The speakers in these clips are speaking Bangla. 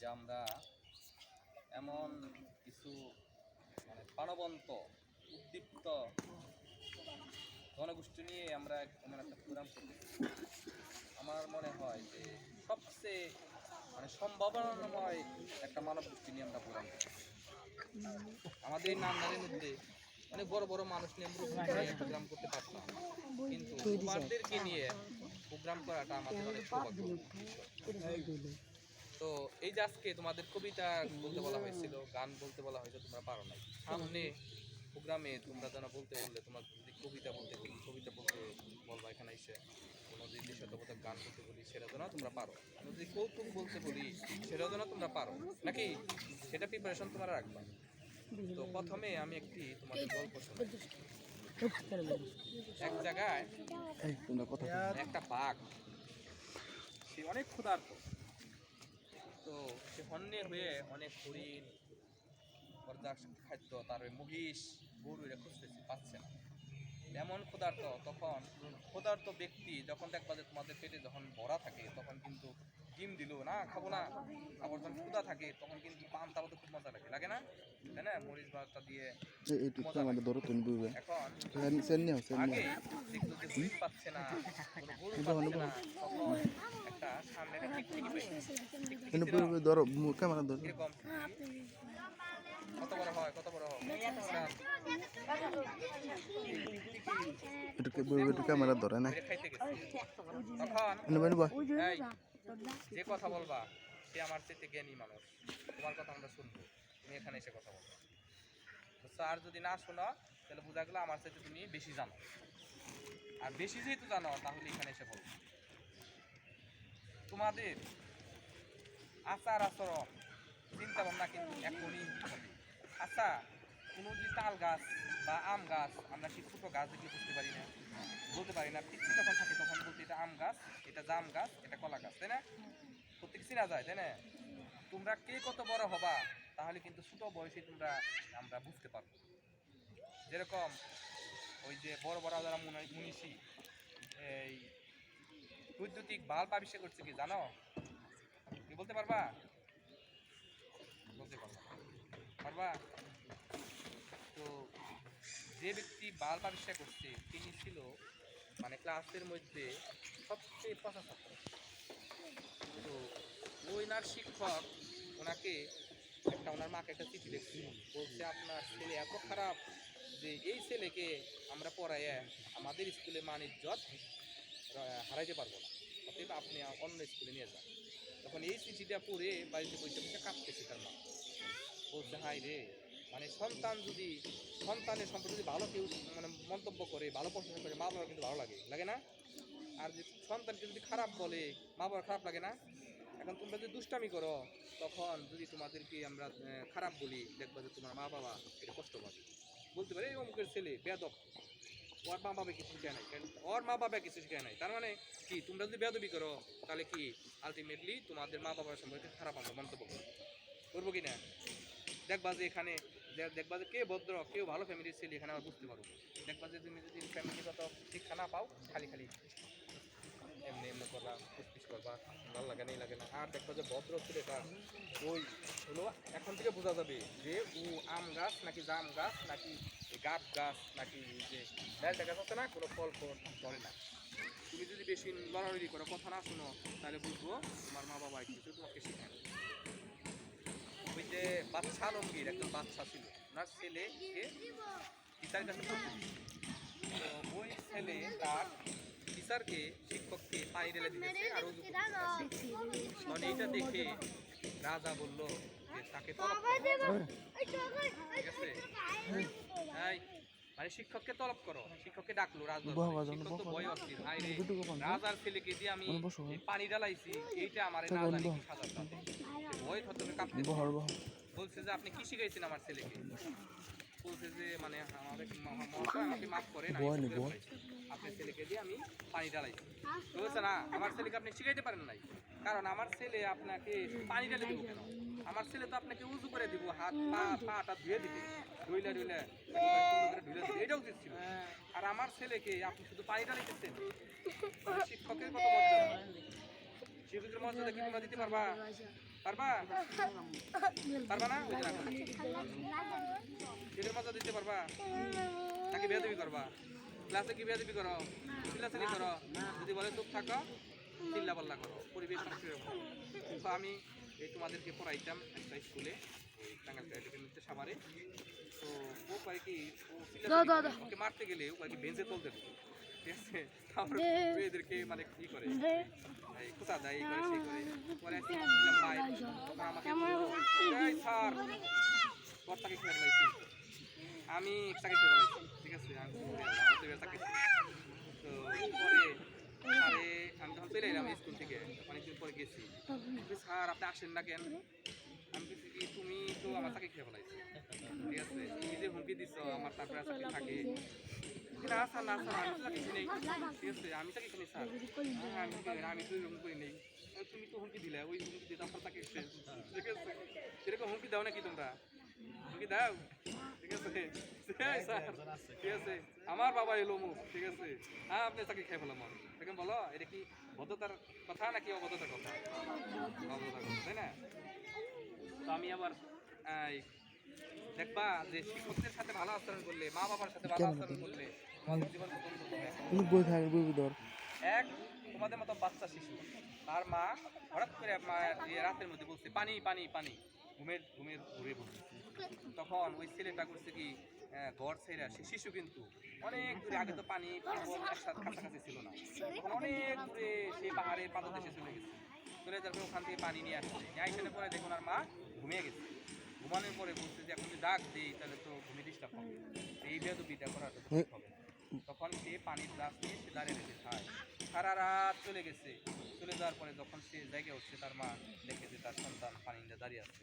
যে আমরা এমন কিছু মানে প্রাণবন্ত উদ্দীপ্ত জনগোষ্ঠী নিয়ে আমরা এমন একটা প্রোগ্রাম করতেছি আমার মনে হয় যে সবচেয়ে মানে সম্ভাবনাময় একটা মানব গোষ্ঠী নিয়ে আমরা প্রোগ্রাম করতেছি আমাদের এই নান্দারের মধ্যে অনেক বড় বড় মানুষ নিয়ে আমরা প্রোগ্রাম করতে পারতাম। কিন্তু তোমাদেরকে নিয়ে প্রোগ্রাম করাটা আমাদের অনেক সৌভাগ্য তো এই যে আজকে তোমাদের কবিতা বলতে বলা হয়েছিল গান বলতে বলা হয়েছে তোমরা পারো নাই। সামনে প্রোগ্রামে তোমরা যেন বলতে বললে তোমার যদি কবিতা বলতে বলি কবিতা বলতে বলবা এখানে এসে কোনো যদি দেশাত্মবোধক গান বলতে বলি সেটা যেন তোমরা পারো। কোনো যদি কৌতুক বলতে বলি সেটাও যেন তোমরা পারো। নাকি সেটা প্রিপারেশন তোমরা রাখবা? তো প্রথমে আমি একটি তোমাদের গল্প শোনাই। এক জায়গায় একটা বাঘ সে অনেক ক্ষুধার্ত। তো সে হন্যে হয়ে অনেক হরিণ খাদ্য, তার মহিষ, গরু এরা খুঁজতেছে, পাচ্ছে না। এমন ক্ষুধার্ত, তখন ক্ষুধার্ত ব্যক্তি যখন দেখবা যে তোমাদের পেটে যখন ভরা থাকে, তখন কিন্তু ডিম দিল না খাব না আবার যখন ক্ষুধা থাকে তখন কিন্তু পান তাবতে খুব মজা লাগে লাগে না? তাই না? মরিচ ভাতটা দিয়ে ধরো তুমি বুঝবে। এখন সেন নিও সেন নিও। দেখতো যে দুধ পাচ্ছে না একটা সামনে একটা ধরো ক্যামেরা ধরো। কত বড় হয় কত বড় হয়? একটু ক্যামেরা ধরে না। এটা তখন যে কথা বলবা, সে আমার চেয়ে জ্ঞানী মানুষ। তোমার কথা আমরা শুনব। তুমি এখানে এসে কথা বলব। তো স্যার যদি না শোনো, তাহলে বোঝা গেলো আমার চাইতে তুমি বেশি জানো। আর বেশি যেহেতু জানো, তাহলে এখানে এসে বলব তোমাদের আচার আচরণ, চিন্তা ভাবনা কিন্তু এখনই আচ্ছা কোনো যদি তাল গাছ বা আম গাছ, আমরা কি ছোটো গাছ দেখলে বুঝতে পারি না। বলতে পারি না, পিচ্ছি যখন থাকে তখন বলতে এটা আম গাছ, এটা জাম গাছ, এটা কলা গাছ, তাই না? প্রত্যেক চিনা যায়, তাই না? তোমরা কে কত বড় হবা, তাহলে কিন্তু ছোট বয়সে তোমরা আমরা বুঝতে পারব। যেরকম ওই যে বড় বড় যারা মুনি- মুনিষী, এই বৈদ্যুতিক বাল্ব আবিষ্কার করছে কি জানো? কি বলতে পারবা? বলতে পারবা। পারবা? যে ব্যক্তি বাল্ব আবিষ্কার করছে, তিনি ছিল মানে ক্লাসের মধ্যে সবচেয়ে পচা ছাত্র। তো ওইনার শিক্ষক, ওনাকে একটা ওনার মাকে একটা চিঠি লিখছিল। বলছে, আপনার ছেলে এত খারাপ যে এই ছেলেকে আমরা পড়াইয়া আমাদের স্কুলে মান ইজ্জত হারাইতে পারব না। অতএব আপনি অন্য স্কুলে নিয়ে যান। তখন এই চিঠিটা পড়ে বাড়িতে বসে বসে কাঁপতেছে তার মা। বলছে হাই রে মানে সন্তান যদি, সন্তানের সম্পর্কে যদি ভালো কেউ মানে মন্তব্য করে, ভালো প্রশংসা করে, মা বাবার কিন্তু ভালো লাগে লাগে না? আর যে সন্তানকে যদি খারাপ বলে, মা বাবার খারাপ লাগে না? এখন তোমরা যদি দুষ্টামি করো, তখন যদি তোমাদেরকে আমরা খারাপ বলি, দেখবা যে তোমার মা বাবা এটা কষ্ট পাবে। বলতে পারে, এই অমুকের ছেলে বেদব ওর মা বাবা কিছু শিখায় নাই। ওর মা বাবা কিছু শিখায় নাই। তার মানে কি, তোমরা যদি বেদবি করো, তাহলে কি আলটিমেটলি তোমাদের মা বাবার সম্পর্কে খারাপ আমরা মন্তব্য করব। করব কি না? দেখবা যে এখানে দেখবা যে কে ভদ্র, কেউ ভালো ফ্যামিলির ছেলে, এখানে আমরা বুঝতে পারব দেখবা যে তুমি যদি ফ্যামিলিগত শিক্ষা না পাও, খালি খালি। এমনি এমনি করবা পিস করবা, ভালো লাগে নেই, লাগে না। আর দেখবা যে ভদ্র ছেলেটা, ওই হলো, এখন থেকে বোঝা যাবে যে ও আম গাছ নাকি জাম গাছ, নাকি গাছ গাছ, নাকি যে গাছ আছে না, কোনো ফল ফল ধরে না। তুমি যদি বেশি লড়াড়ি করো, কথা না শোনো, তাহলে বুঝব তোমার মা বাবা কিছু তোমাকে শেখায়। যে বাচ্চা আলমগীর একজন বাচ্চা ছিল। ওনার ছেলেকে টিচার কাছে ওই ছেলে তার টিচারকে শিক্ষককে পানি ঢেলে দিতেছে আর। মানে এটা দেখে রাজা বলল যে তাকে ঠিক আছে? এই, মানে শিক্ষককে তলব করো শিক্ষককে ডাকলো রাজার ছেলেকে দিয়ে আমি পানি ডালাইছি এইটা আমার না জানি কি সাজা ভয় থতমে কাঁপতে বহর বহর। বলছে যে আপনি কি শিখাইছেন আমার ছেলেকে? বলছে যে মানে আমাদের আমাকে মাফ করেন আপনার ছেলেকে দিয়ে আমি পানি ঢালাইছি তো বলছে না আমার ছেলেকে আপনি শিখাইতে পারেন নাই। কারণ আমার ছেলে আপনাকে পানি ঢালে দেবো কেন? আমার ছেলে তো আপনাকে উজু করে দিব, হাত, পা, পাটা ধুয়ে দিবে। ধুইলে ধুইলে ধুইলে দিবে এটা উচিত ছিল। আর আমার ছেলেকে আপনি শুধু পানি ঢালাইতেছেন শিক্ষকের কত শিক্ষকের মর্যাদা কি তোমরা দিতে পারবা? পারবা? পারবা না? শিক্ষকের মর্যাদা দিতে পারবা? নাকি বেয়াদবি করবা? ক্লাসে কি বেয়াদবি করো? চিল্লাচিল্লি করো? যদি বলে চুপ থাকো চিল্লা পাল্লা করো। পরিবেশ যাবে। তো আমি এই তোমাদেরকে পড়াইতাম একটা স্কুলে ক্যাডেমিতে সাভারে। তো ও পারে কি? ওকে মারতে গেলে ও পারে কি? বেঞ্চে তুলতে ঠিক আছে? তারপরে মেয়েদেরকে মানে কি করে। কোথা দেয় এই করে সেই করে। পরে আমাকে স্যার তোর তাকে খেয়ে ফেলাইছি আমি তাকে খেয়ে ফেলাইছি ঠিক আছে? আমি বলি, আমার তো তো পরে আরে আমি তখন চলে এলাম স্কুল থেকে অনেকদিন পরে গেছি। স্যার আপনি আসেন না কেন? আমি বলছি কি তুমি তো আমার তাকে খেয়ে ফেলাইছি। ঠিক আছে তুমি যে হুমকি দিচ্ছ আমার তারপরে চাকরি থাকে। না স্যার না স্যার আমি তাকে চিনি ঠিক আছে আমি তাকে চিনি স্যার। আমি আমি তো এরকম করি নেই। তুমি তো হুমকি দিলে ওই হুমকি দিয়ে তারপর তাকে ঠিক আছে এরকম হুমকি দাও নাকি তোমরা? হুমকি দাও। ঠিক আছে? ঠিক আছে? আমার বাবা এলো মুখ ঠিক আছে? হ্যাঁ আপনি তাকে খেয়ে ফেলাম দেখেন বলো এটা কি ভদ্রতার কথা নাকি অভদ্রতার কথা? অভদ্রতার কথা তাই না? তো আমি আবার দেখবা যে শিক্ষকদের সাথে ভালো আচরণ করলে মা বাবার সাথে ভালো আচরণ করলে তোমাদের জীবন প্রথম এক তোমাদের মতো বাচ্চা শিশু। তার মা হঠাৎ করে রাতের মধ্যে বলছে পানি পানি পানি। ঘুমের ঘুমের ঘুরে বলছে তখন ওই ছেলেটা করছে কি ঘর ছেড়ে সে শিশু কিন্তু অনেক দূরে, আগে তো পানি কাছাকাছি ছিল না। অনেক দূরে সেই পাহাড়ের পাদদেশে চলে গেছে। চলে পরে ওখান থেকে পানি নিয়ে আসছে নিয়ে আইসানের পরে দেখুন আর মা ঘুমিয়ে গেছে। ঘুমানোর পরে বলছে যে, এখন যদি ডাক দিই তাহলে তো ঘুমিয়ে ডিস্টার্ব হবে। এই করাটা তো ঠিক হবে। তখন সে পানির গ্লাস নিয়ে সে দাঁড়িয়ে রেখে খায়। সারা রাত চলে গেছে। চলে যাওয়ার পরে যখন সে জায়গায় উঠছে, তার মা দেখে যে তার সন্তান পানি নিয়ে দাঁড়িয়ে আছে।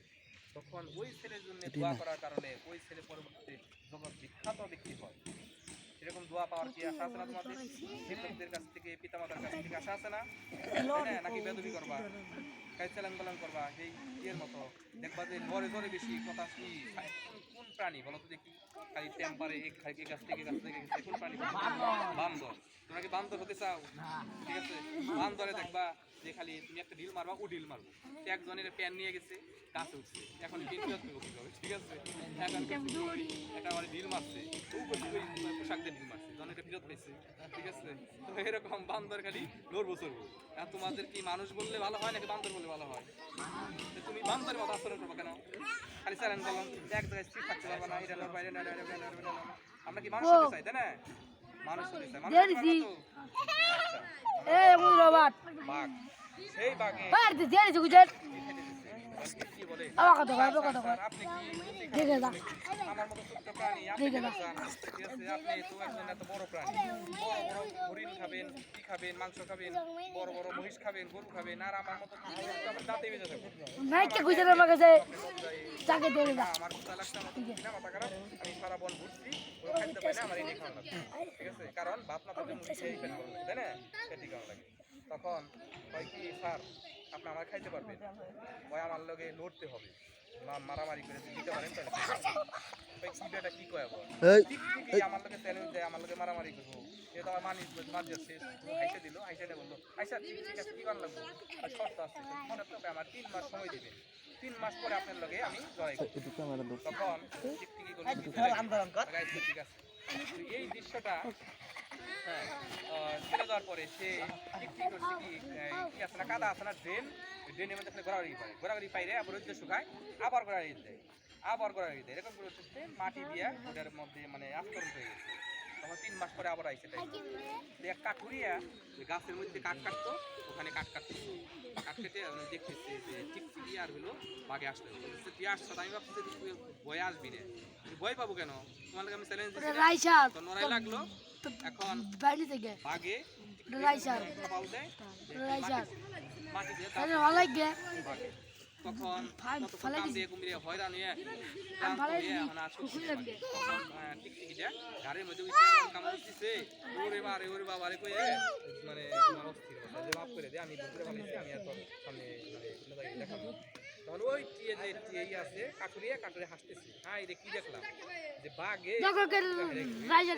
তখন ওই ছেলের জন্য দোয়া করার কারণে ওই ছেলে পরবর্তীতে জগৎ বিখ্যাত ব্যক্তি হয় এরকম দোয়া পাওয়ার কি আশা আছে না তোমাদের? শিক্ষকদের কাছ থেকে পিতামাতার কাছ থেকে আশা আছে না? তাই নাকি বেদবি করবা? কাইচালান বালান করবা? সেই ইয়ের মতো। দেখবা যে জ্বরে জ্বরে বেশি কথা কি কোন- প্রাণী? বলো তো দেখি। খালি টেম্পারে এক খাই গাছ থেকে গাছ থেকে কোন প্রাণী? বান্দর। তোমরা কি বান্দর হতে চাও? ঠিক আছে। বান্দরে দেখবা যে খালি তুমি একটা ঢিল মারবা ও ঢিল মারবো। একজনের প্যান নিয়ে গেছে গাছে উঠছে। এখন ফেরত হবে ঠিক আছে? এখন একটা মানে ঢিল মারছে। ও পোশাক দিয়ে ঢিল মারছে। জনের ফেরত পেয়েছে ঠিক আছে? তো এরকম বান্দর খালি লড়বো চড়বো। আর তোমাদের কি মানুষ বললে ভালো হয় নাকি বান্দর বললে ভালো হয়? তো তুমি বান্দরের মতো আচরণ করব কেন? খালি স্যারেন বললাম এক জায়গায় স্থির থাকতে পারবা না এটা এটা নড়বা। আমরা কি মানুষ হতে চাই তাই না? মানুষ হতে চাই। মানুষ তো? এই বাঘ। কারণ ভাত না তাই না? তখন হয় কি স্যার আপনি আমার খাইতে পারবেন। ওই আমার লগে লড়তে হবে। মা- মারামারি করে দিতে পারেন তাহলে। ভাই কি কয় আমার লগে চ্যালেঞ্জ দেয় আমার লগে মারামারি করব সে তো আমার মানি মার যাচ্ছে আইসা দিল আইসাটা বলল আইসা ঠিক আছে কি করার লাগবো? আর শর্ত আছে আমার তিন মাস সময় দেবেন তিন মাস পরে আপনার লগে আমি জয় করব। তখন ঠিক আছে? এই দৃশ্যটা হ্যাঁ। আহ, দেওয়ার পরে সে টিকটিকি করছে কি কি আছে না কাদা আছে না ড্রেন। ড্রেনের মধ্যে আপনি ঘোরাঘুরি পায় ঘোরাঘুরি পাইরে আবার রোদ্রে শুকায় আবার ঘোরাঘুরি দেয়। আবার ঘোরাঘুরি দেয়। এরকম করে হচ্ছে মাটি দিয়া ওটার মধ্যে মানে আস্তরণ হয়ে গেছে। তখন তিন মাস পরে আবার আইসে তাই এক কাঠুরিয়া গাছের মধ্যে কাঠ কাটতো ওখানে কাঠ কাটতো। কাঠ কেটে দেখতেছি যে টিকটিকি আর হলো বাঘে আসলে বলছে, তুই আসছো আমি ভাবছি যে তুই ভয়ে আসবি রে। তুই পাবো কেন? তোমার আমি চ্যালেঞ্জ দিচ্ছি নড়াই লাগল। এখন বাইরে থেকে। তখন ফালাই দিয়ে কুমিরে হয়রান হয়ে আমি কুকুর টিকটিকিটা গাড়ির মধ্যে উঠে কামড় ওরে বাবা রে কয়ে, মানে অস্থির যে করে দে, আমি ভুল করে আমি আর তোর সামনে মানে। তখন ওই টিয়ে যে টিয়ে আছে, হাসতেছে। হাই রে, কি দেখলাম? যে বাঘে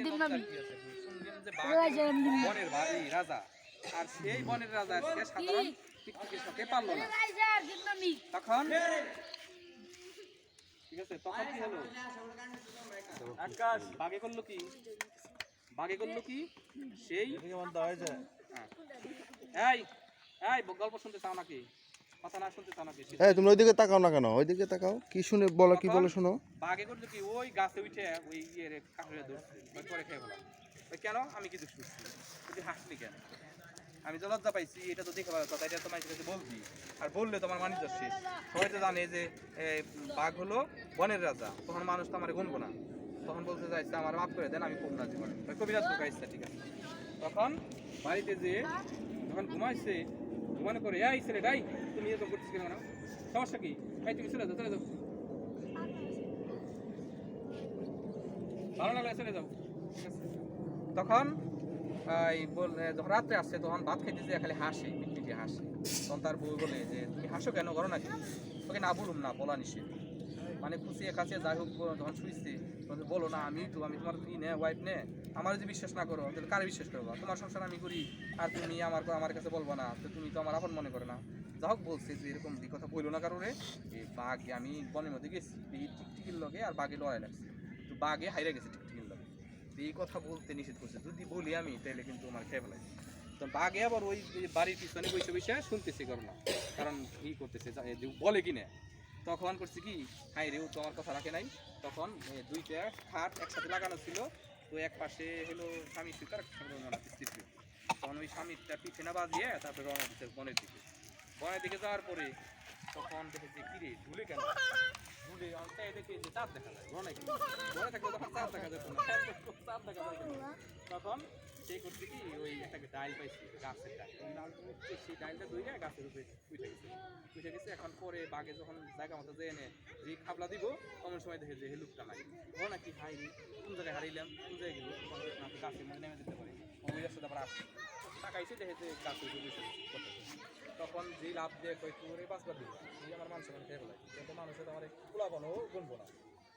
দিন বাঘে বনের রাজা। আর সেই বনের রাজা সে সাধারণ টিকটিকির সাথে পারল না। তখন ঠিক আছে তখন কি হলো? আকাশ। বাগে করল কি? বাগে করল কি? সেই হ্যাঁ। এই এই গল্প শুনতে চাও নাকি? এই তুমি ওইদিকে তাকাও না কেন? ওইদিকে তাকাও। কি শুনে বলো কি বলে শোনো। বাগে করল কি ওই গাছে উঠে ওই ইয়ে রে কাঁকড়ে ধরছে পরে খেয়ে বললাম কেন? আমি কি করছি তুই হাসলি কেন? আমি তো লজ্জা পাইছি এটা তো দেখে কথা এটা তো মানুষের কাছে বলবি আর বললে তোমার মানুষ শেষ। সবাই তো জানে যে বাঘ হলো বনের রাজা তখন মানুষ তো আমার গুনবো না। তখন বলতে চাইছে আমার মাফ করে দেন আমি কম রাজি মানে কবিরাজ ঢুকাইছে ঠিক আছে। তখন বাড়িতে যে যখন ঘুমাইছে ঘুমানো করে এই ছেলে ডাই তুমি এরকম কেন সমস্যা কি? এই তুমি চলে যাও চলে যাও। ভালো লাগলে চলে যাও? তখন এই বল যখন রাত্রে আসছে, তখন ভাত খেতে যে খালি হাসে মিটমিটি হাসে। তখন তার বউ বলে যে, তুমি হাসো কেন? করো নাকি তোকে না বলুম না, বলা নিষেধ। মানে খুশিয়ে খাসিয়ে যাই হোক যখন শুইছে বলো, না, আমি তো, আমি তোমার ই নে ওয়াইফ নে আমার যদি বিশ্বাস না করো, তাহলে কারে বিশ্বাস করব? তোমার সংসার আমি করি, আর তুমি আমার আমার কাছে বলব না, তো তুমি তো আমার আপন মনে করো না। যা হোক বলছে, যে এরকম এই কথা বলল না কারণে এই বাঘ, আমি বনের মধ্যে গেছি, এই টিকটিকির লগে আর বাঘে লড়াই লাগছে। তো বাঘে হাইরে গেছে টিকটিকির লগে। এই কথা বলতে নিষেধ করছে। যদি বলি আমি, তাহলে কিন্তু আমার খেয়ে ফেলাই তো বাঘে আবার ওই বাড়ির পিছনে বসে বসে শুনতেছে করো না কারণ ই করতেছে বলে কিনে। তখন করছে কি? হাই রে, ও তো আমার কথা রাখে নাই। তখন দুইটা খাট একসাথে লাগানো ছিল। তো এক পাশে হলো স্বামী স্ত্রী, তার তখন ওই স্বামীটা পিছনে না বাজিয়ে তারপরে রওনা দিচ্ছে বনের দিকে। বনের দিকে যাওয়ার পরে তখন দেখেছে, কি রে, ঝুলে কেন? দেখে যায়। বনে বনে দেখা তখন সে করতে কি ওই একটা ডাইল পাইছি, গাছের ডাইল। সেই ডাইলটা ধরে গাছের উপরে উঠে গেছে। উঠে গেছে, এখন পরে বাঘে যখন জায়গা মতো যে এনে যে খাবলা দিব তখন সময় দেখে যে হেলুকটা নাই। ও নাকি হাই কোন জায়গায় হারাইলাম কোন জায়গায় গেল না তো গাছের মধ্যে নেমে যেতে পারে। ওই রাস্তা তারপর আসছে। তাকাইছে দেখে যে করতেছে। তখন যে লাভ দিয়ে কই তোরে বাঁচবার এই আমার মানুষের মনে খেয়ে ফেলাই। কিন্তু মানুষের তো আমার পোলাপানো গুনবো না।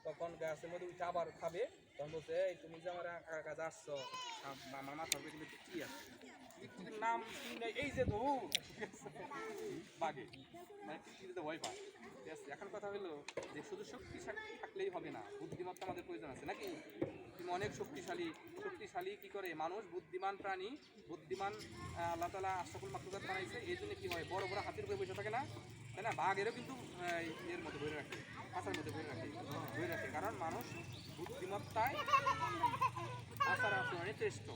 তখন গাছের মধ্যে উঠে আবার খাবে তখন বলছে, এই, তুমি যে আমার আ- কাছে আসছো আম- আমার কিন্তু কি আছে? নাম এই যে দৌড়, বাগে। মানে ভয় পায়। ঠিক আছে, এখন কথা হলো যে শুধু শক্তি থাক- থাকলেই হবে না, বুদ্ধিমত্তা আমাদের প্রয়োজন আছে নাকি? তুমি অনেক শক্তিশালী শক্তিশালী কি করে? মানুষ, বুদ্ধিমান প্রাণী, বুদ্ধিমান আল্লাহ তালা আশরাফুল মাকলুকাত বানাইছে, এই জন্য কি হয়? বড় বড় হাতির উপরে বসে থাকে না? তাই না? বাঘেরও কিন্তু আহ, এর মধ্যে বই রাখে আচার মধ্যে বই রাখে বই রাখে। কারণ মানুষ বুদ্ধিমত্তায় আচার আচরণে শ্রেষ্ঠ।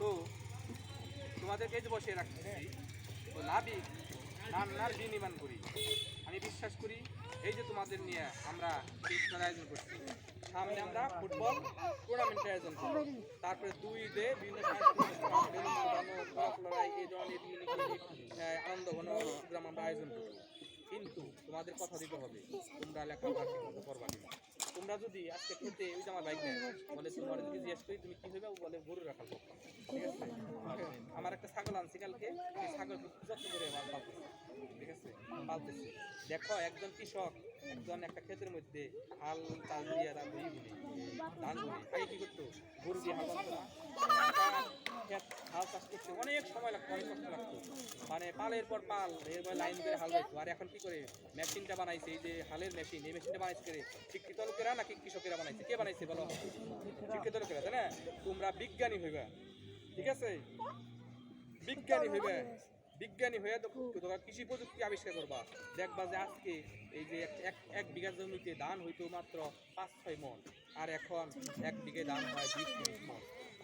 তো তোমাদেরকে যে বসে রাখছি তো নাবিক রান্নার বিনির্মাণ করি। আমি বিশ্বাস করি এই যে তোমাদের নিয়ে আমরা আয়োজন করছি সামনে আমরা ফুটবল টুর্নামেন্টের আয়োজন করব। তারপরে দুই দে বিভিন্ন লড়াই, এই আনন্দ ঘন প্রোগ্রাম আমরা আয়োজন করব। কিন্তু তোমাদের কথা দিতে হবে। তোমরা লেখাপড়া ঠিক করবা কিনা তোমরা যদি আজকে খেতে ওই আমার বাইক নেই বলে তোমার যদি জিজ্ঞেস করি, তুমি কি হইবে? বলে গরু পক্ষে। ঠিক আছে? আমার একটা ছাগল আনছি কালকে এই ছাগল যত্ন করে আমার পালতেছে। ঠিক আছে? পালতেছে। দেখো, একজন কৃষক, একজন একটা ক্ষেতের মধ্যে হাল চাল দিয়ে তার বই বলি ধান বলি আগে কি করতো? গরু দিয়ে হাল হাল চাষ করতে অনেক সময় লাগতো, অনেক কষ্ট লাগতো। মানে পালের পর পাল এরপর লাইন করে হাল বাঁধতো। আর এখন কি করে? মেশিনটা বানাইছে, এই যে হালের মেশিন এই মেশিনটা বানাইছে শিক্ষিত নাকি কৃষকেরা বানাইছে? কে বানাইছে বলো? শিক্ষিত লোকেরা তাই না? তোমরা বিজ্ঞানী হইবা ঠিক আছে? বিজ্ঞানী হইবে বিজ্ঞানী হয়ে তো তোমরা কৃষি প্রযুক্তি আবিষ্কার করবা। দেখবা যে আজকে এই যে এক- এক এক বিঘা জমিতে ধান হইতো মাত্র পাঁচ ছয় মন আর এখন এক বিঘে ধান হয় বিশ তিরিশ মন।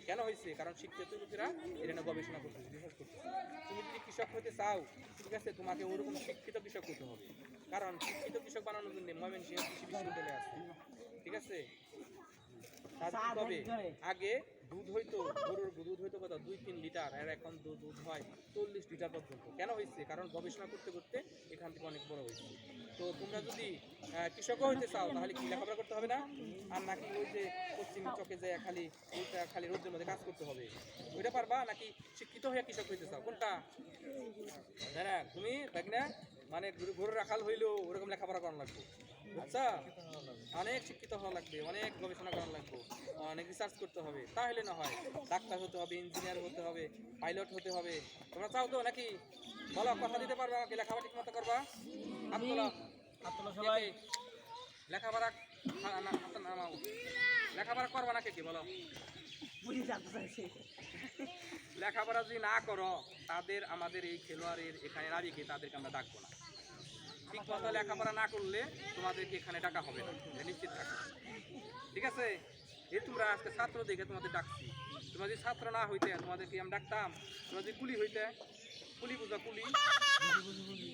কেন হয়েছে কারণ শিক্ষিত লোকেরা এটা নিয়ে গবেষণা করতেছে রিসার্চ করতেছে। তুমি যদি কৃষক হতে চাও ঠিক আছে তোমাকে ওরকম শিক্ষিত কৃষক হতে হবে। কারণ শিক্ষিত কৃষক বানানোর জন্য ময়মনসিংহ কৃষি বিশ্ববিদ্যালয় আছে। ঠিক আছে? তবে আগে দুধ হইতো গরুর দুধ হইতো কত? দুই তিন লিটার। আর এখন দুধ হয় চল্লিশ লিটার পর্যন্ত। কেন হয়েছে কারণ গবেষণা করতে করতে এখান থেকে অনেক বড় হয়েছে তো তোমরা যদি কৃষকও হইতে চাও তাহলে কি লেখাপড়া করতে হবে না? আর নাকি ওই যে পশ্চিম চকে যায় খালি ওইটা খালি রোদের মধ্যে কাজ করতে হবে? ওইটা পারবা? নাকি শিক্ষিত হয়ে কৃষক হইতে চাও? কোনটা? না তুমি দেখ না। মানে গরু রাখাল হইলেও ওরকম লেখাপড়া করানো লাগবে। বুঝছা অনেক শিক্ষিত হওয়া লাগবে অনেক গবেষণা করা লাগবে অনেক রিসার্চ করতে হবে। তাহলে না হয় ডাক্তার হতে হবে ইঞ্জিনিয়ার হতে হবে পাইলট হতে হবে। তোমরা চাও তো নাকি বলো কথা দিতে পারবে আমাকে লেখাপড়া ঠিক মতো করবা সবাই। লেখাপড়া। লেখাপড়া করবা না কে কি বলো? লেখাপড়া যদি না করো, তাদের আমাদের এই খেলোয়াড়ের এখানে নারীকে তাদেরকে আমরা ডাকবো না। ঠিক মতো লেখাপড়া না করলে তোমাদেরকে এখানে ডাকা হবে না। নিশ্চিত থাকো ঠিক আছে? এই তোমরা আজকে ছাত্র দেখে তোমাদের ডাকছি। তোমরা যদি ছাত্র না হইতে, তোমাদেরকে আমি ডাকতাম। তোমরা যদি কুলি হইতে, কুলি বুঝো, কুলি।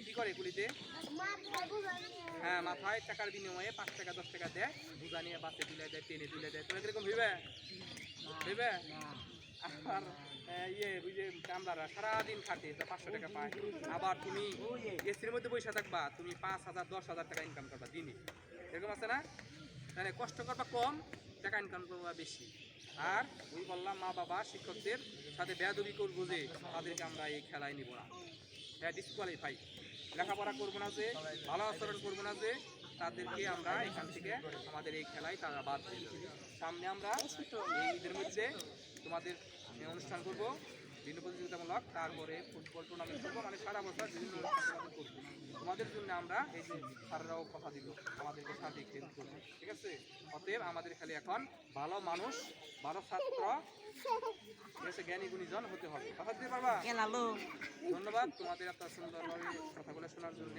কি করে কুলিতে? হ্যাঁ মাথায় টাকার বিনিময়ে পাঁচ টাকা, দশ টাকা দেয়। বুঝা নিয়ে বাসে তুলে দেয় ট্রেনে তুলে দেয়। তোমরা কীরকম ভেবে ভেবে আর ইয়ে ওই যে সারাদিন খাটে পাঁচশো টাকা পায়। আবার তুমি এসির মধ্যে থাকবা, তুমি পাঁচ হাজার, দশ হাজার টাকা ইনকাম করবা দিনে। এরকম আছে না? তাহলে কষ্ট করবা কম, টাকা ইনকাম করবা বেশি। আর ওই বললাম মা, বাবা, শিক্ষকদের সাথে বেয়াদবি করব যে, তাদেরকে আমরা এই খেলায় নিব না। হ্যাঁ ডিসকোয়ালিফাই লেখাপড়া করব না যে, ভালো আচরণ করব না যে তাদেরকে আমরা এখান থেকে আমাদের এই খেলায় তারা বাদ দিল সামনে আমরা এই ঈদের মধ্যে তোমাদের অনুষ্ঠান করব। বিভিন্ন প্রতিযোগিতামূলক, তারপরে ফুটবল টুর্নামেন্ট করব। মানে সারা বছর বিভিন্ন অনুষ্ঠান করব। তোমাদের জন্য আমরা এই যে স্যাররাও কথা দিল আমাদেরকে সাথে হেল্প করব ঠিক আছে? অতএব আমাদের খালি এখন ভালো মানুষ ভালো ছাত্র ঠিক আছে জ্ঞানী গুণীজন হতে হবে। কথা দিতে পারবা? ধন্যবাদ তোমাদের এত সুন্দরভাবে কথাগুলো শোনার জন্য।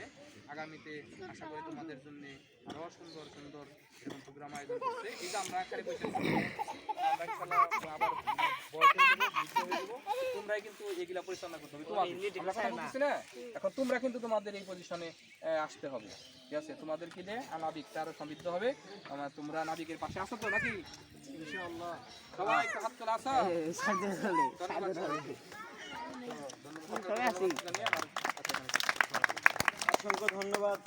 আগামীতে আশা করি তোমাদের জন্য আরও সুন্দর সুন্দর এরকম প্রোগ্রাম আয়োজন করছে এই যে আমরা এখানে বসে আছি, আমরা আবার তোমরাই কিন্তু এগুলা পরিচালনা করতে হবে। না। এখন তোমরা কিন্তু তোমাদের এই পজিশনে আসতে হবে। ঠিক আছে? তোমাদের কিনে নাবিকটা তার সমৃদ্ধ হবে। আমার তোমরা নাবিকের পাশে আসো তো নাকি? ইনশাআল্লাহ। সবাই একটু হাত তোলা আসো ধন্যবাদ। ধন্যবাদ। অসংখ্য ধন্যবাদ।